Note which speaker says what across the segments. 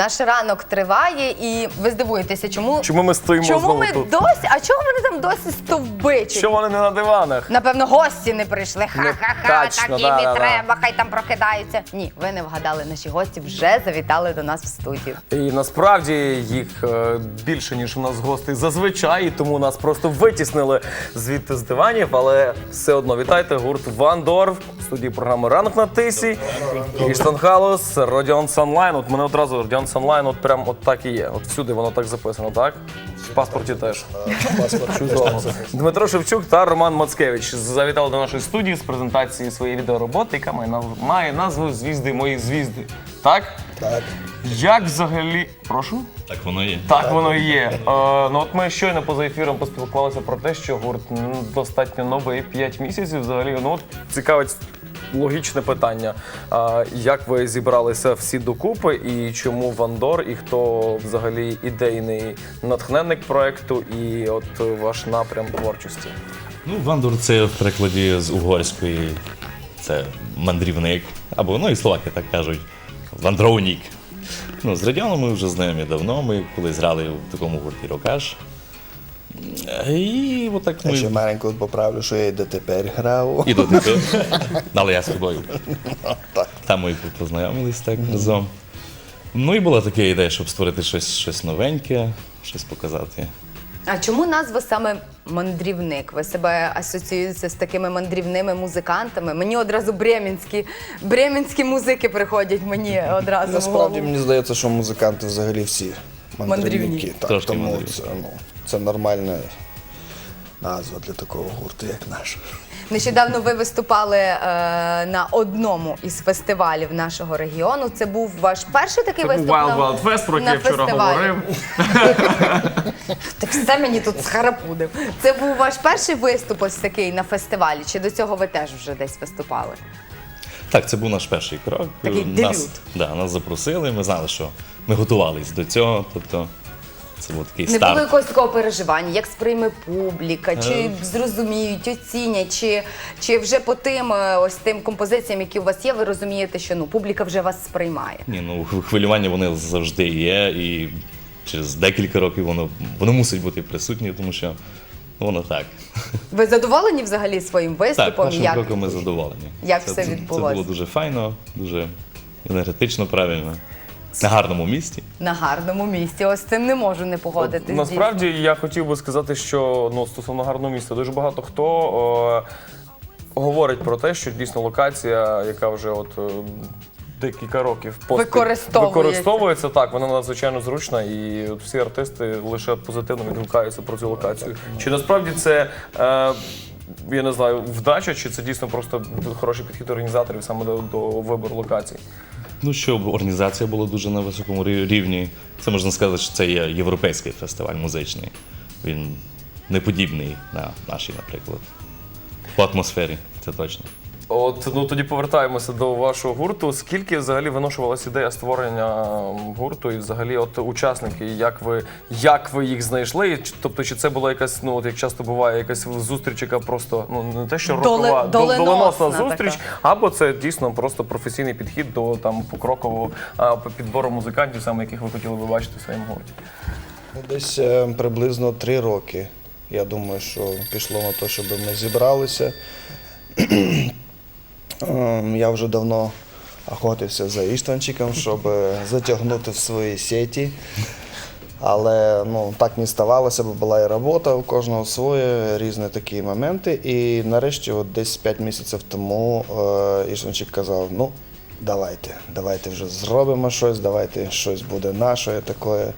Speaker 1: Наш ранок триває, і ви здивуєтеся, чому,
Speaker 2: Чому ми стоїмо
Speaker 1: чому
Speaker 2: знову
Speaker 1: ми
Speaker 2: тут?
Speaker 1: досі? А чого вони там досі стовбичать?
Speaker 2: Що вони не на диванах?
Speaker 1: Напевно, гості не прийшли. Ха-ха-ха, так їм
Speaker 2: да,
Speaker 1: і
Speaker 2: да, да.
Speaker 1: хай там прокидаються. Ні, ви не вгадали. Наші гості вже завітали до нас в студію.
Speaker 2: І насправді їх е, більше, ніж у нас гостей зазвичай, і тому нас просто витіснили звідти з диванів. Але все одно вітайте гурт Ван Дорф в студії програми Ранок на тисі. Іштан Халус, Родіон Санлайн. От мене одразу Родіон Санлайн, от прям от так і є. От всюди воно так записано, так? В паспорті теж. Чудово. Дмитро Шевчук та Роман Мацкевич завітали до нашої студії з презентації своєї відеороботи, яка має нав- має назву Звізди мої звізди. Так?
Speaker 3: Так.
Speaker 2: Як взагалі. Прошу?
Speaker 4: Так воно є.
Speaker 2: Так воно і є. Е, ну от ми щойно поза ефіром поспілкувалися про те, що гурт м, достатньо новий 5 місяців. Взагалі, ну от цікавить логічне питання. А, як ви зібралися всі докупи, і чому Вандор, і хто взагалі ідейний натхненник проекту, і от ваш напрям творчості?
Speaker 4: Ну, Вандур це в перекладі з угорської. Це мандрівник. Або ну і словаки так кажуть. Вандровнік. Ну, з Радіоном ми вже знайомі давно. Ми колись грали в такому гурті Рокаш. І отак
Speaker 3: Я
Speaker 4: ми.
Speaker 3: ще маленько поправлю, що я і дотепер грав.
Speaker 4: І до тепер. Але я з тобою. Там ми познайомились так разом. Ну і була така ідея, щоб створити щось, щось новеньке, щось показати.
Speaker 1: А чому назва саме мандрівник? Ви себе асоціюєте з такими мандрівними музикантами? Мені одразу бремінські, бремінські музики приходять мені одразу
Speaker 3: Насправді мені здається, що музиканти взагалі всі мандрівники.
Speaker 1: Мандрівні.
Speaker 3: Так,
Speaker 4: Трошки
Speaker 3: тому
Speaker 4: мандрівні.
Speaker 3: це, ну, це нормальна назва для такого гурту, як наш.
Speaker 1: Нещодавно ви виступали е, на одному із фестивалів нашого регіону. Це був ваш перший такий
Speaker 2: Це був
Speaker 1: виступ
Speaker 2: Wild
Speaker 1: на,
Speaker 2: Wild Fest, про
Speaker 1: на
Speaker 2: який я вчора
Speaker 1: фестивалі?
Speaker 2: говорив.
Speaker 1: Ти все мені тут схарапудив. Це був ваш перший виступ ось такий на фестивалі. Чи до цього ви теж вже десь виступали?
Speaker 4: Так, це був наш перший крок.
Speaker 1: Такий
Speaker 4: нас,
Speaker 1: дебют.
Speaker 4: да, нас запросили, ми знали, що ми готувалися до цього. Тобто це був такий
Speaker 1: Не
Speaker 4: старт.
Speaker 1: було якогось такого переживання, як сприйме публіка, чи
Speaker 4: Е.
Speaker 1: зрозуміють, оцінять, чи, чи вже по тим е, ось тим композиціям, які у вас є, ви розумієте, що ну публіка вже вас сприймає.
Speaker 4: Ні, ну хв- хвилювання вони завжди є, і через декілька років воно, воно мусить бути присутнє, тому що ну, воно так.
Speaker 1: Ви задоволені взагалі своїм
Speaker 4: Так,
Speaker 1: виступом?
Speaker 4: нашим
Speaker 1: як?
Speaker 4: кроком ми задоволені.
Speaker 1: як все
Speaker 4: це-
Speaker 1: відбулося?
Speaker 4: Це було дуже файно, дуже енергетично, правильно. На гарному місці.
Speaker 1: На гарному місці. Ось з цим не можу не погодитись.
Speaker 2: Насправді я хотів би сказати, що ну стосовно гарного міста, дуже багато хто е, говорить про те, що дійсно локація, яка вже от. е, Декілька років поспіль
Speaker 1: Використовується.
Speaker 2: використовується так, вона надзвичайно зручна, і от всі артисти лише позитивно відгукаються про цю локацію. Чи насправді це е, я не знаю, вдача, чи це дійсно просто хороший підхід організаторів саме до, до вибору локацій?
Speaker 4: Ну, щоб організація була дуже на високому рівні. Це можна сказати, що це є європейський фестиваль музичний. Він не подібний на нашій, наприклад. По атмосфері, це точно.
Speaker 2: От ну тоді повертаємося до вашого гурту. Скільки взагалі виношувалася ідея створення гурту, і взагалі, от учасники, як ви як ви їх знайшли? Чи- Тобто, чи це була якась, ну от як часто буває, якась зустріч, яка просто ну не те, що
Speaker 1: Доле-
Speaker 2: рокова, дол-
Speaker 1: доленосна така.
Speaker 2: зустріч, або це дійсно просто професійний підхід до там покрокового а, підбору музикантів, саме яких ви хотіли би бачити в своєму гурті.
Speaker 3: Ну, Десь е, приблизно три роки. Я думаю, що пішло на те, щоб ми зібралися. Ем, Я вже давно охотився за Іштванчиком, щоб е, затягнути в свої сіті. Але ну, так не ставалося, бо була і робота, у кожного своє, різні такі моменти. І нарешті, от десь 5 місяців тому, е, Іштванчик казав: ну, давайте, давайте вже зробимо щось, давайте щось буде наше таке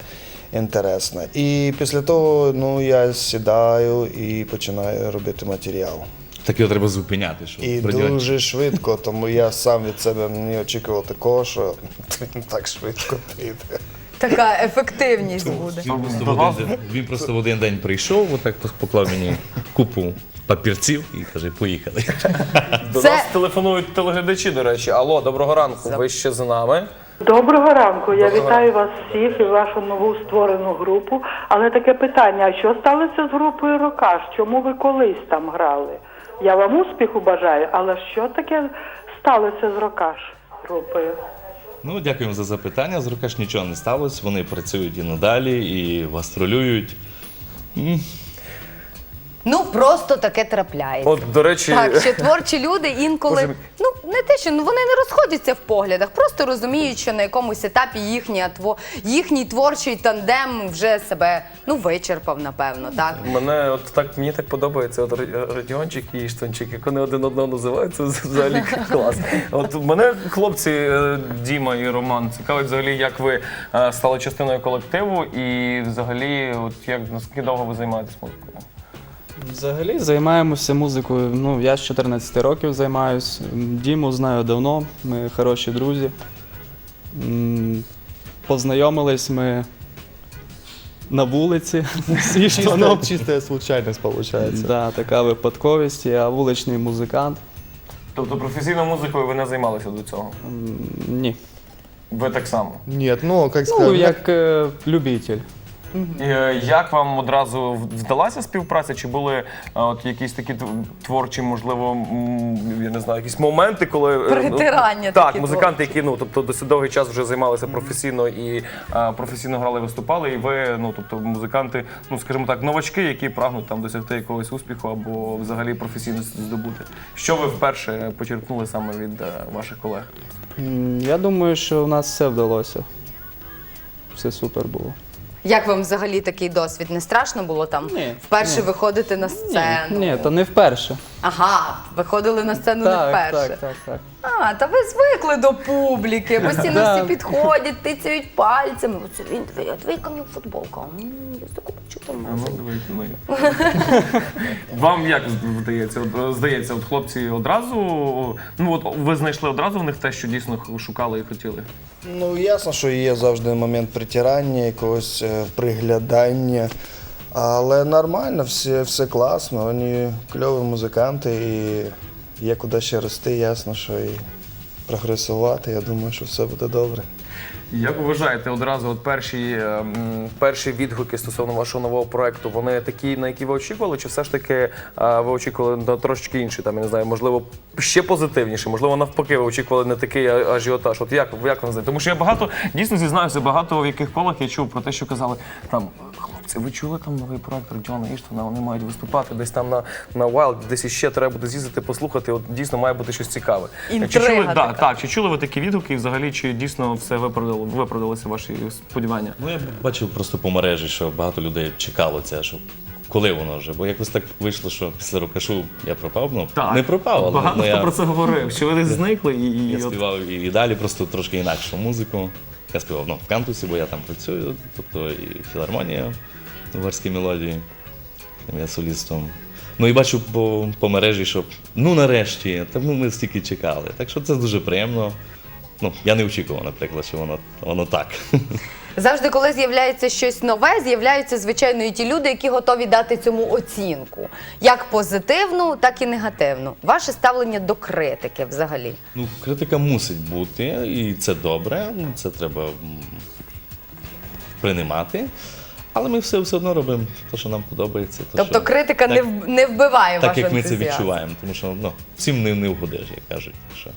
Speaker 3: інтересне. І після того ну, я сідаю і починаю робити матеріал.
Speaker 4: Так його треба зупиняти, щоб
Speaker 3: І
Speaker 4: приділяти-
Speaker 3: дуже швидко, тому я сам від себе не очікував такого, що так швидко прийде.
Speaker 1: Така ефективність буде.
Speaker 4: Він просто в один день- Він просто в один день прийшов, отак поклав мені купу папірців і каже, поїхали.
Speaker 2: До
Speaker 1: Це-
Speaker 2: нас телефонують телеглядачі, до речі. Алло, доброго ранку. Ви ще з нами?
Speaker 5: Доброго ранку. Я
Speaker 2: Доброго
Speaker 5: вітаю вас всіх і вашу нову створену групу. Але таке питання: а що сталося з групою Рокаш? Чому ви колись там грали? Я вам успіху бажаю, але що таке сталося з Рокаш групою?
Speaker 4: Ну, дякуємо за запитання. З Рокаш нічого не сталося. Вони працюють і надалі, і гастролюють.
Speaker 1: Ну просто таке трапляється.
Speaker 2: От, до речі,
Speaker 1: Так, що творчі люди інколи
Speaker 2: Боже мій.
Speaker 1: Не те, що ну вони не розходяться в поглядах, просто розуміють, що на якомусь етапі їхня тво їхній творчий тандем вже себе ну вичерпав, напевно, так.
Speaker 2: Мене от так мені так подобається. От Ра- Радіончик і Штанчик, як вони один одного називають, це взагалі клас. От мене хлопці е, Діма і Роман цікавить взагалі, як ви е, стали частиною колективу, і взагалі, от як наскільки довго ви займаєтесь музикою?
Speaker 6: Взагалі займаємося музикою. Ну, я з 14 років займаюсь. Діму знаю давно, ми хороші друзі. М, Познайомились ми на вулиці
Speaker 3: чистая случайность получается.
Speaker 6: Да, така випадковість, я вуличний музикант.
Speaker 2: Тобто професійною музикою ви не займалися до цього?
Speaker 6: М, Ні.
Speaker 2: Ви так само.
Speaker 3: Нет, ну, как
Speaker 6: Ну,
Speaker 3: сказать,
Speaker 6: як е, любитель.
Speaker 2: Е, Як вам одразу вдалася співпраця? Чи були е, от якісь такі тв- творчі, можливо, м, я не знаю, якісь моменти, коли е, ну,
Speaker 1: Притирання
Speaker 2: так,
Speaker 1: такі
Speaker 2: музиканти, які ну тобто досить довгий час вже займалися професійно і е, професійно грали, виступали, і ви, ну тобто, музиканти, ну скажімо так, новачки, які прагнуть там досягти якогось успіху або взагалі професійно здобути. Що ви вперше почерпнули саме від е, ваших колег?
Speaker 6: М, Я думаю, що у нас все вдалося. Все супер було.
Speaker 1: Як вам взагалі такий досвід? Не страшно було там
Speaker 6: Ні,
Speaker 1: вперше
Speaker 6: ні.
Speaker 1: виходити на сцену?
Speaker 6: Ні, то не вперше.
Speaker 1: Ага, виходили на сцену не вперше.
Speaker 6: так, так, так.
Speaker 1: А, та ви звикли до публіки, постійно всі підходять, тицяють пальцями. Оце він твоя твоя кам'ю футболка. М, Я таку бачу там.
Speaker 2: Ну, ну. Вам як здається? От, Здається, от хлопці одразу, ну от ви знайшли одразу в них те, що дійсно шукали і хотіли.
Speaker 3: Ну, ясно, що є завжди момент притирання, якогось е, приглядання. Але нормально, все, все класно, вони кльові музиканти і є куди ще рости, ясно, що і прогресувати. Я думаю, що все буде добре.
Speaker 2: Як ви вважаєте, одразу от перші, ем, перші відгуки стосовно вашого нового проекту, вони такі, на які ви очікували, чи все ж таки е, ви очікували на трошки інші, там, я не знаю, можливо, ще позитивніше, можливо, навпаки, ви очікували не такий ажіотаж. От як, як вам здається? Тому що я багато, дійсно зізнаюся, багато в яких колах я чув про те, що казали, там, хлопці, ви чули там новий проект Родіона Іштвана, вони мають виступати десь там на, на Wild, десь іще треба буде з'їздити, послухати, от дійсно має бути щось цікаве.
Speaker 1: Інтрига
Speaker 2: чи чули, да,
Speaker 1: така.
Speaker 2: так, чи чули ви такі відгуки і взагалі, чи дійсно все виправдало, виправдалися ваші сподівання?
Speaker 4: Ну, я бачив просто по мережі, що багато людей чекало це, що коли воно вже. Бо якось так вийшло, що після рукашу я пропав. Ну, не пропав, але
Speaker 2: багато
Speaker 4: ну,
Speaker 2: хто
Speaker 4: я,
Speaker 2: про це говорив, що ви десь зникли і, і
Speaker 4: я
Speaker 2: от-
Speaker 4: співав і, і далі просто трошки інакшу музику. Я співав ну, в кантусі, бо я там працюю, тобто і філармонія угорські мелодії. Там я солістом. Ну і бачу по, по мережі, що ну нарешті, та ну, ми стільки чекали. Так що це дуже приємно. Ну, я не очікував, наприклад, що воно, воно так.
Speaker 1: Завжди, коли з'являється щось нове, з'являються звичайно і ті люди, які готові дати цьому оцінку, як позитивну, так і негативну. Ваше ставлення до критики взагалі.
Speaker 4: Ну, критика мусить бути, і це добре, це треба приймати. Але ми все, все одно робимо те, що нам подобається. те,
Speaker 1: Тобто
Speaker 4: що-
Speaker 1: критика
Speaker 4: так,
Speaker 1: не, вбиває
Speaker 4: так
Speaker 1: ваш
Speaker 4: як ми це відчуваємо, тому що ну, всім не, не вгодиш, як кажуть. Що.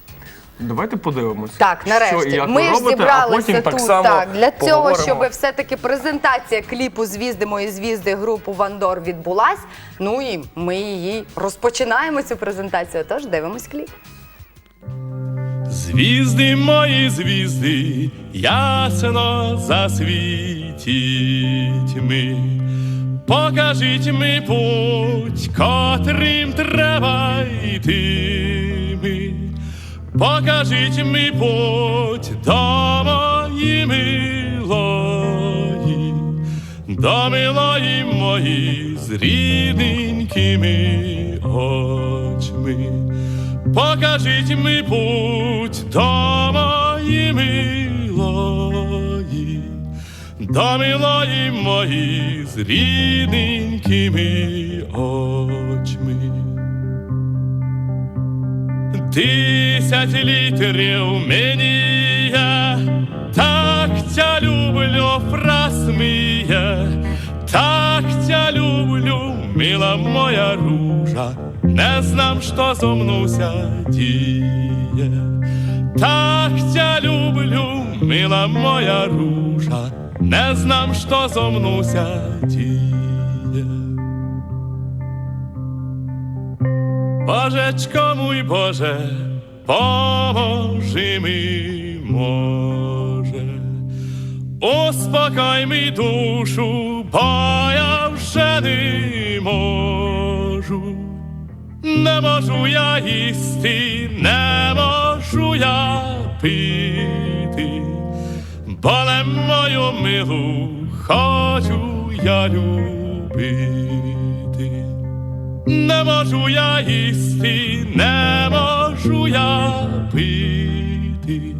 Speaker 2: Давайте подивимось.
Speaker 1: Так,
Speaker 2: що
Speaker 1: нарешті.
Speaker 2: як
Speaker 1: Ми
Speaker 2: ви
Speaker 1: ж
Speaker 2: робите, а
Speaker 1: зібралися
Speaker 2: потім так
Speaker 1: тут
Speaker 2: само
Speaker 1: так, для цього,
Speaker 2: поговоримо.
Speaker 1: щоб все-таки презентація кліпу Звізди мої звізди групу Вандор відбулась. Ну і ми її розпочинаємо цю презентацію. Тож дивимось кліп.
Speaker 7: Звізди мої звізди, ясно засвітіть ми, покажіть ми путь, котрим треба йти покажіть ми путь до мої милої, до милої мої з рідненькими очми. Покажіть ми путь до мої милої, до милої мої з рідненькими очми. Десять літрів мені я, так тя люблю, фрасмія, так тя люблю, мила моя ружа, не знам, що зо мною ся діє. так тя люблю, мила моя ружа, не знам, що зо мнуся тіє. Божечко мой Боже, поможи mi może. Uspokoj mi duszu, bo ja вже не можу. Не можу я їсти, не можу я пити, боле мою милу хочу я любити. Не можу я їсти, не можу я пити,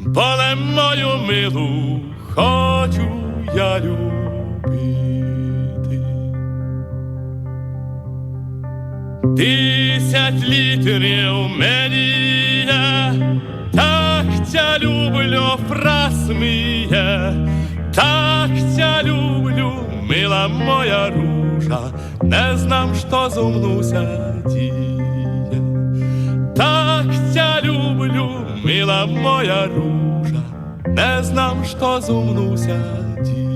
Speaker 7: боле мою милу хочу я любити. Десять літрів мені є, так тя люблю, прасміє, так тя люблю, мила моя ружа, не знам, що зумнуся діє. Так тя люблю, мила моя ружа, не знам, що зумнуся діє.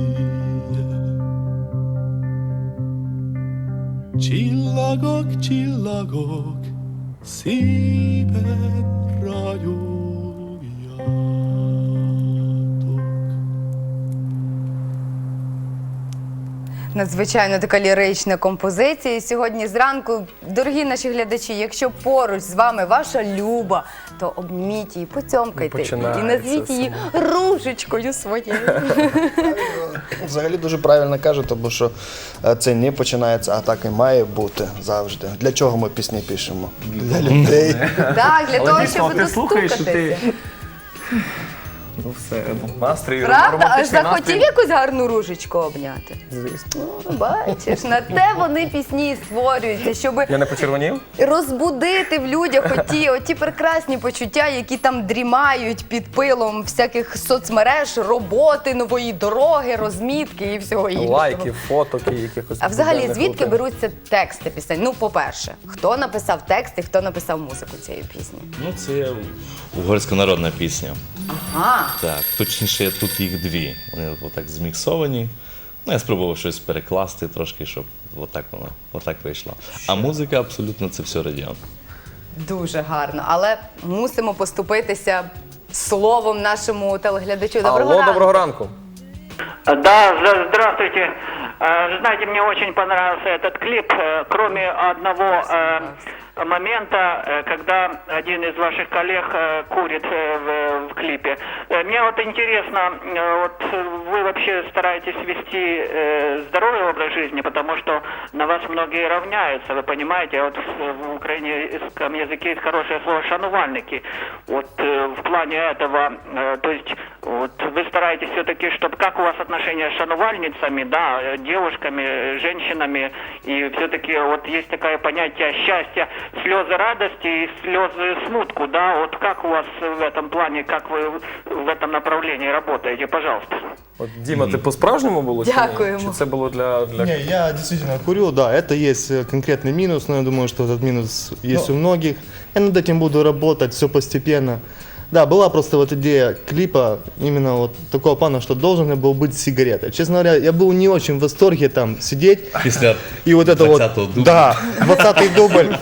Speaker 7: Csillagok, csillagok, szíven ragyogjatok.
Speaker 1: Надзвичайно така лірична композиція. І сьогодні зранку, дорогі наші глядачі, якщо поруч з вами ваша люба, то обніміть її, поцьомкайте і назвіть її ружечкою своєю.
Speaker 3: Взагалі дуже правильно каже, тому що е, це не починається, а так і має бути завжди. Для чого ми пісні пишемо? Для людей.
Speaker 1: Так, для того, щоб
Speaker 2: ти Ну все, ну, настрій,
Speaker 1: Правда? Аж
Speaker 2: романтичний
Speaker 1: захотів
Speaker 2: настрій.
Speaker 1: якусь гарну ружечку обняти.
Speaker 2: Звісно.
Speaker 1: Ну, бачиш, на те вони пісні і створюються, щоб
Speaker 2: Я не почервонів?
Speaker 1: розбудити в людях оті, оті прекрасні почуття, які там дрімають під пилом всяких соцмереж, роботи, нової дороги, розмітки і всього іншого.
Speaker 2: Лайки, фоток і якихось.
Speaker 1: А взагалі,
Speaker 2: буденних
Speaker 1: звідки
Speaker 2: рутин.
Speaker 1: беруться тексти пісень? Ну, по-перше, хто написав текст і хто написав музику цієї пісні?
Speaker 4: Ну, це угорська народна пісня.
Speaker 1: Ага.
Speaker 4: Так, точніше, тут їх дві. Вони отак зміксовані. Ну, я спробував щось перекласти трошки, щоб отак воно отак вийшло. А музика абсолютно це все радіон.
Speaker 1: Дуже гарно. Але мусимо поступитися словом нашому телеглядачу. Доброго
Speaker 2: Алло,
Speaker 1: ранку.
Speaker 2: доброго ранку.
Speaker 8: Да, зда- здравствуйте. Э, Знаете, мне очень понравился этот клип, э, кроме одного э, момента, э, когда один из ваших коллег э, курит э, в, в клипе. Э, Мне вот интересно, э, вот э, вы вообще стараетесь вести э, здоровый образ жизни, потому что на вас многие равняются, вы понимаете, вот в, в украинском языке есть хорошее слово «шанувальники». Вот э, в плане этого, э, то есть вот вы стараетесь все-таки, чтобы как у вас отношения с шанувальницами, да, э, девушками, э, женщинами, и все-таки вот есть такое понятие счастья, слезы радости и слезы смутку, да, вот как у вас в этом плане, как вы в этом направлении работаете, пожалуйста.
Speaker 2: От Діма, ти по-справжньому було? чи ні?
Speaker 1: Дякуємо.
Speaker 2: Чи це було для. для...
Speaker 9: Не, я действительно курю, да, это есть э, конкретный минус, но я думаю, что этот минус есть у многих. Я над этим буду работать, все постепенно. Да, была просто вот идея клипа именно вот такого плана, что должен был быть сигаретой. Честно говоря, я был не очень в восторге там сидеть
Speaker 4: Після
Speaker 9: и вот это вот,
Speaker 4: 20-го дубля.
Speaker 9: да, 20-й дубль.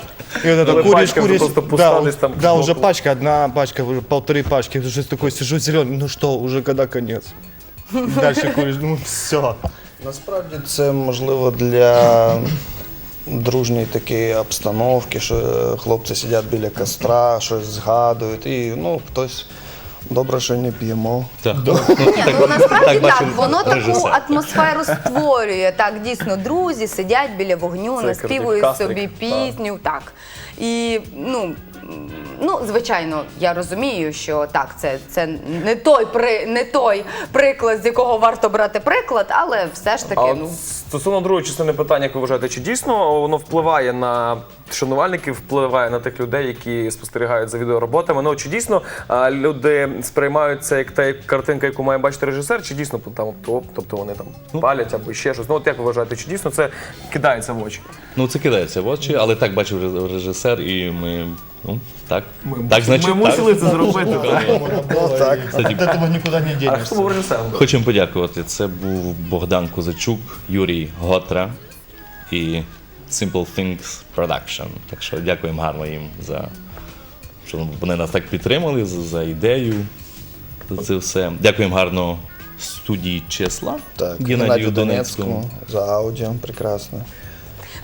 Speaker 9: И вот это
Speaker 2: Але
Speaker 9: куришь, куришь, да,
Speaker 2: там
Speaker 9: да, уже пачка, одна пачка, уже полторы пачки, уже такой сижу зеленый, ну что, уже когда конец? Дальше куришь, думаю, все.
Speaker 3: Насправді це можливо для дружньої такої обстановки, що хлопці сидять біля костра, щось згадують, і ну хтось добре, що не п'ємо.
Speaker 4: Так,
Speaker 1: Ні, ну насправді так, воно таку атмосферу створює. Так, дійсно, друзі сидять біля вогню,
Speaker 2: Це
Speaker 1: наспівують собі пісню. Так. І ну. Ну, звичайно, я розумію, що так, це, це не той при не той приклад, з якого варто брати приклад, але все ж таки,
Speaker 2: А
Speaker 1: ну
Speaker 2: стосовно другої частини питання, як ви вважаєте, чи дійсно воно впливає на шанувальників, впливає на тих людей, які спостерігають за відеороботами? Ну чи дійсно а, люди сприймають це як та картинка, яку має бачити режисер, чи дійсно там тобто вони там палять або ще щось? Ну от як ви вважаєте, чи дійсно це кидається в очі?
Speaker 4: Ну, це кидається в очі, але так бачив режисер, і ми Ну, так.
Speaker 2: Ми,
Speaker 4: так, значить,
Speaker 2: ми
Speaker 4: так.
Speaker 2: мусили це зробити. так.
Speaker 3: Ну, так.
Speaker 9: От этого никуда не
Speaker 2: А
Speaker 9: денешься.
Speaker 2: хто був режисером?
Speaker 4: Хочемо подякувати. Це був Богдан Козачук, Юрій Готра і Simple Things Production. Так що дякуємо гарно їм за що вони нас так підтримали, за, за ідею. За це все. Дякуємо гарно студії числа
Speaker 3: Так,
Speaker 4: Геннадію
Speaker 3: Геннадію
Speaker 4: Донецькому.
Speaker 3: Донецькому за аудіо, прекрасно.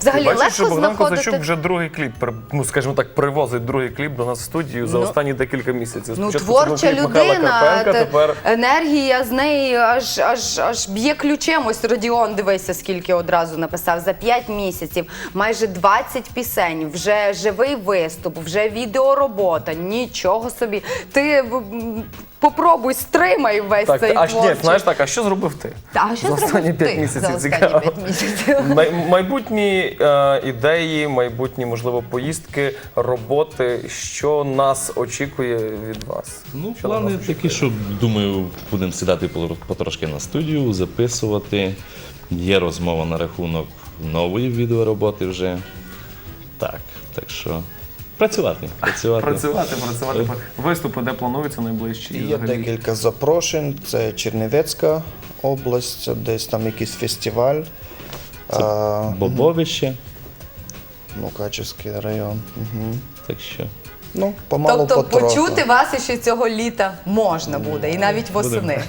Speaker 1: Взагалі
Speaker 2: Бачиш, що
Speaker 1: легко
Speaker 2: Богдан
Speaker 1: знаходити.
Speaker 2: Козачук вже другий кліп, при- ну скажімо так, привозить другий кліп до нас в студію за
Speaker 1: Ну,
Speaker 2: останні декілька місяців.
Speaker 1: Ну,
Speaker 2: Спочатку це був
Speaker 1: творча
Speaker 2: кліп Михайла
Speaker 1: людина,
Speaker 2: Карпенка,
Speaker 1: те-
Speaker 2: тепер
Speaker 1: енергія з неї аж, аж, аж б'є ключем. Ось Родіон, дивися, скільки одразу написав. За 5 місяців майже 20 пісень, вже живий виступ, вже відеоробота. Нічого собі. Ти м, попробуй стримай весь
Speaker 2: так,
Speaker 1: цей
Speaker 2: аж ні,
Speaker 1: творчий.
Speaker 2: знаєш так, а що зробив ти?
Speaker 1: Та, а що
Speaker 2: за
Speaker 1: зробив
Speaker 2: останні
Speaker 1: ти
Speaker 2: п'ять місяців
Speaker 1: за останні
Speaker 2: цікаво.
Speaker 1: п'ять місяців?
Speaker 2: Май- майбутні е, ідеї, майбутні, можливо, поїздки, роботи. Що нас очікує від вас?
Speaker 4: Ну,
Speaker 2: Що
Speaker 4: плани
Speaker 2: нас
Speaker 4: такі, що думаю, будемо сідати по- потрошки на студію, записувати. Є розмова на рахунок нової відеороботи вже. Так, так що працювати. Працювати.
Speaker 2: Працювати, працювати. Виступи, де плануються найближчі?
Speaker 3: Є
Speaker 2: взагалі?
Speaker 3: декілька запрошень. Це Чернівецька область, десь там якийсь фестиваль. А,
Speaker 4: Бобовище.
Speaker 3: Мукачевський район. Угу.
Speaker 4: Так що.
Speaker 3: Ну, помалу
Speaker 1: Тобто
Speaker 3: потроху.
Speaker 1: почути вас ще цього літа можна буде, і навіть восени.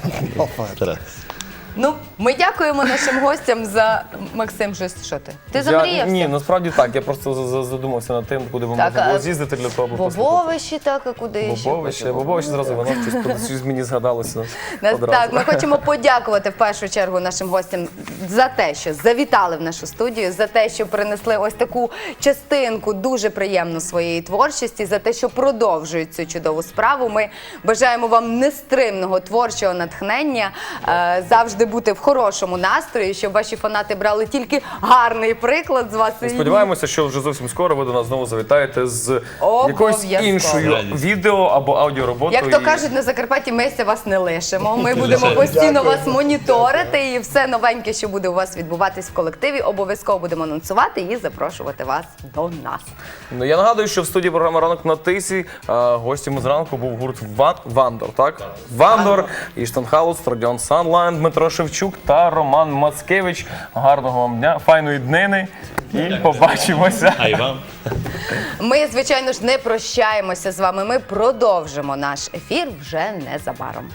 Speaker 1: Ну, ми дякуємо нашим гостям за Максим. Щось що ти? Ти замріявся?
Speaker 2: Ні, насправді так. Я просто за- за- задумався над тим, куди би
Speaker 1: Так,
Speaker 2: можна було з'їздити для того, аби послухати.
Speaker 1: Бобовище, так, а куди ще?
Speaker 2: Бобовище, Бобовище зразу воно щось, щось мені згадалося.
Speaker 1: Нас-
Speaker 2: одразу.
Speaker 1: Так, ми хочемо подякувати в першу чергу нашим гостям за те, що завітали в нашу студію, за те, що принесли ось таку частинку дуже приємну своєї творчості, за те, що продовжують цю чудову справу. Ми бажаємо вам нестримного творчого натхнення, е, завжди бути в хорошому настрої, щоб ваші фанати брали тільки гарний приклад з вас.
Speaker 2: Сподіваємося, що вже зовсім скоро ви до нас знову завітаєте з якоюсь іншою відео або аудіороботою.
Speaker 1: Як то
Speaker 2: І-
Speaker 1: кажуть, на Закарпатті ми вас не лишимо. Ми будемо постійно вас моніторити і все новеньке, що буде у вас відбуватись в колективі, обов'язково будемо анонсувати і запрошувати вас до нас.
Speaker 2: Ну, я нагадую, що в студії програми Ранок на тисі гостями зранку був гурт Ван... Вандор, так? Вандор, Іштан Хаус, Родіон Санлайн, Дмитро Шевчук та Роман Мацкевич. Гарного вам дня, файної днини і побачимося.
Speaker 4: А і вам.
Speaker 1: Ми, звичайно ж, не прощаємося з вами. Ми продовжимо наш ефір вже незабаром.